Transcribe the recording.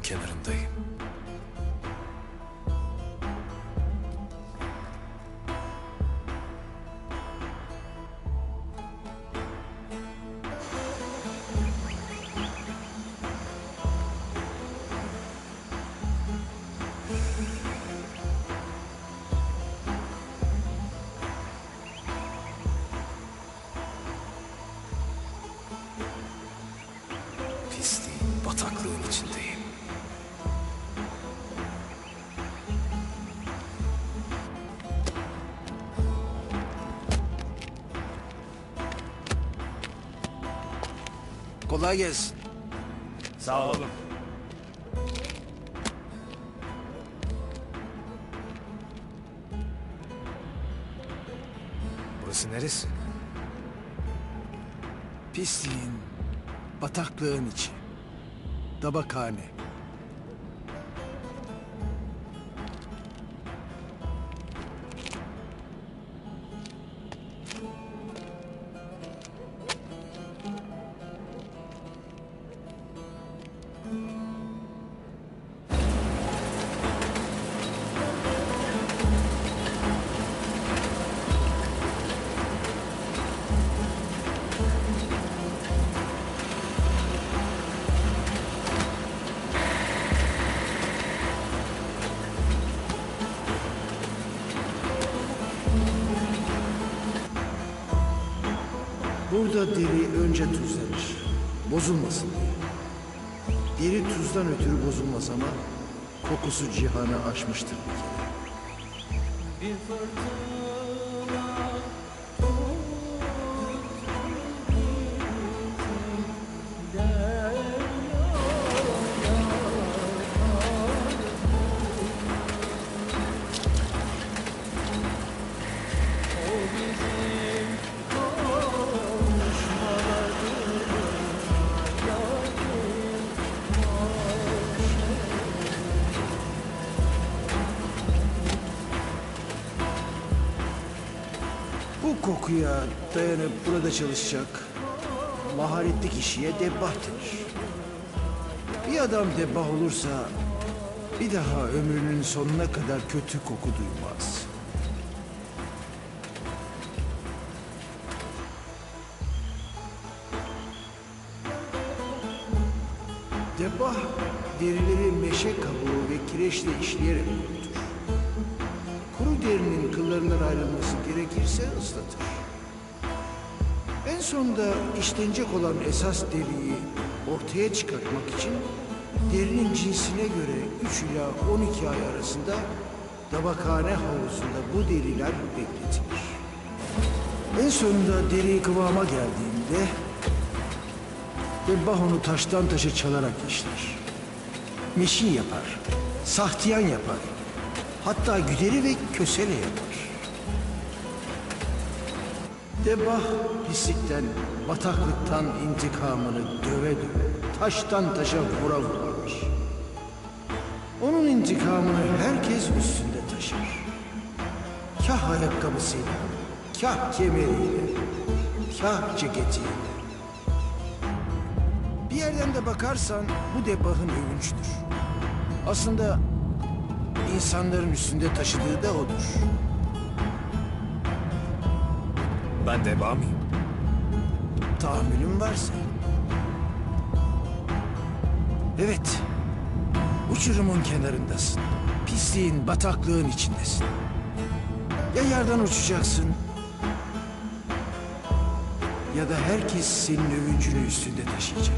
kenarındayım. Pisliğin, bataklığın içindeyim. Kolay gelsin. Sağ olun. Burası neresi? Pisliğin, bataklığın içi. Tabakhane. Burada deri önce tuzlanır. Bozulmasın diye. Deri tuzdan ötürü bozulmaz ama kokusu cihanı aşmıştır bir kere. Bu kokuya dayanıp burada çalışacak maharetli kişiye debbah denir. Bir adam debbah olursa bir daha ömrünün sonuna kadar kötü koku duymaz. Debbah derileri meşe kabuğu ve kireçle işleyerek kurutur. Derinin kıllarından ayrılması gerekirse ıslatır. En sonunda işlenecek olan esas deriyi ortaya çıkartmak için derinin cinsine göre 3 ila 12 ay arasında tabakhane havuzunda bu deriler bekletilir. En sonunda deri kıvama geldiğinde Debbah onu taştan taşa çalarak işler. Meşin yapar, sahtiyan yapar. Hatta güderi ve kösele yapar. Debbah pislikten, bataklıktan intikamını döve döve, taştan taşa vura vura alır. Onun intikamını herkes üstünde taşır. Kah ayakkabısıyla, kah kemeriyle, kah ceketiyle. Bir yerden de bakarsan bu debbahın övünçtür. Aslında insanların üstünde taşıdığı da odur. Ben deba mıyım? Tahammülün varsa. Evet, uçurumun kenarındasın. Pisliğin, bataklığın içindesin. Ya yerden uçacaksın ya da herkes senin övüncünü üstünde taşıyacak.